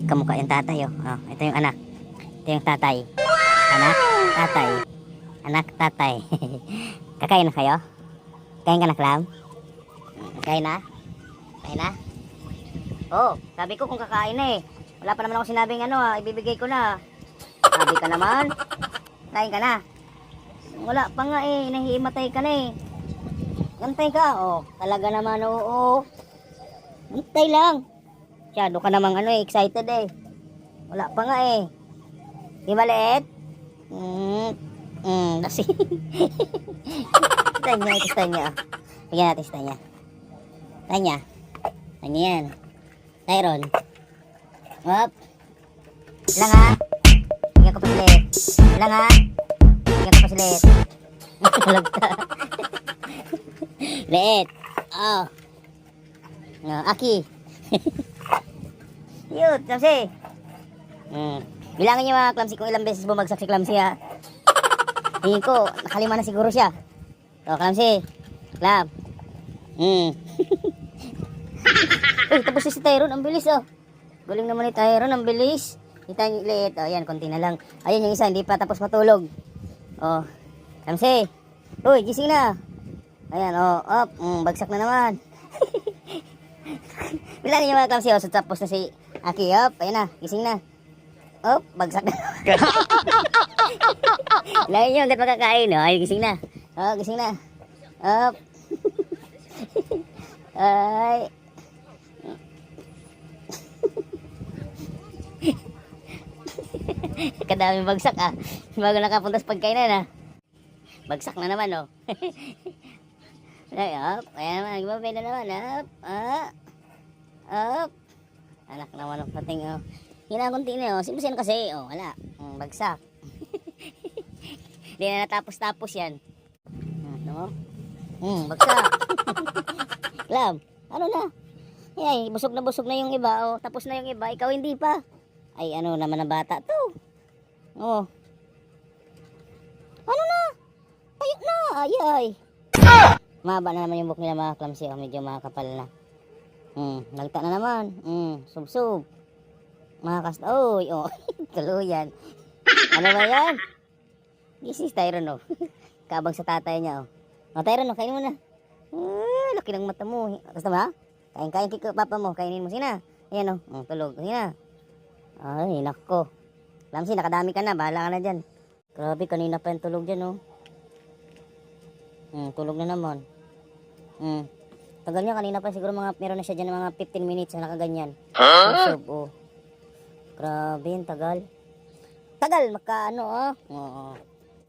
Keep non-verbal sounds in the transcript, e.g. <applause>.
Magkamukha yung tatay, oh. oh. Ito yung anak. Ito yung tatay. Anak, tatay. Anak, tatay. <laughs> Kakain na kayo? Kain ka na, Clam? Kain na? Kain na? Oh, sabi ko kung kakain na eh. Wala pa naman ako sinabing ano ah, ibibigay ko na. Sabi ka naman. Kain ka na. Wala pa nga eh, nahihimatay ka na eh. Gantay ka, oh. Talaga naman, oo. Gantay lang. Masyado ka namang ano eh, excited eh. Wala pa nga eh. Di maliit? Mm, mm, kasi. <laughs> tanya, ito tanya. Bigyan natin sa tanya. Tanya. Tanya yan. Tyron. Up. Lang ha. Bigyan ko pa silit. Lang ha. Bigyan ko pa silit. Walag ka. Liit. Oh. No, aki. <laughs> Yun, Klamsi. Hmm. Bilangin niyo mga Klamsi kung ilang beses bumagsak si Klamsi ha. Tingin ko, nakalima na siguro siya. So, Klamsi. Klam. Hmm. <laughs> Uy, tapos si Tyron. Ang bilis oh. Galing naman ni Tyron. Ang bilis. Kita niyo liit. Oh, yan, konti na lang. Ayun yung isa, hindi pa tapos matulog. Oh. Klamsi. Uy, gising na. Ayan, oh, up. Mm, bagsak na naman. <laughs> Bilangin niyo mga Klamsi. Oh, so, tapos na si Aki. Up. Ayan na, gising na. Up, bagsak na. <laughs> Bilangin niyo, hanggat makakain. Oh, ay, gising na. Oh, gising na. Up. <laughs> ay. <laughs> Kadaming bagsak ah. Bago nakapunta sa pagkainan ah. Bagsak na naman oh. Ay, up. Ayan naman, nagbabay na naman. Up. Ah. Up. Anak naman ang pating oh. Hinakunti na oh. Simusin kasi. Oh, wala. Mm, bagsak. <laughs> Hindi na natapos-tapos yan. Ah, Ano mo? Hmm, bagsak. <laughs> Lam, ano na? Ay, busog na busog na yung iba. Oh, tapos na yung iba. Ikaw hindi pa. Ay, ano naman ang bata to? Oh. Ano na? Tayo na. Ay, ay. Mahaba na naman yung buhok nila mga clumsy. Oh, medyo makakapal na. Hmm, nagta na naman. Hmm, sub-sub. Mga kast... Oy, oh. <laughs> Tuluyan. Ano ba yan? This is Tyron, oh. <laughs> Kabang sa tatay niya, oh. Oh, Tyron, oh, kainin mo na. Ah, laki ng mata mo. Gusto mo, ha? Kain-kain kay papa mo. Kainin mo sina. Ayan, oh. oh tulog. Sina. Ay, nako. Lamsi, nakadami ka na. Bahala ka na dyan. Grabe, kanina pa yung tulog dyan, oh. Hmm, tulog na naman. Hmm. Tagal niya, kanina pa siguro mga, meron na siya dyan mga 15 minutes na nakaganyan. Huh? oh. Grabe, tagal. Tagal, maka ano, oh. Oo.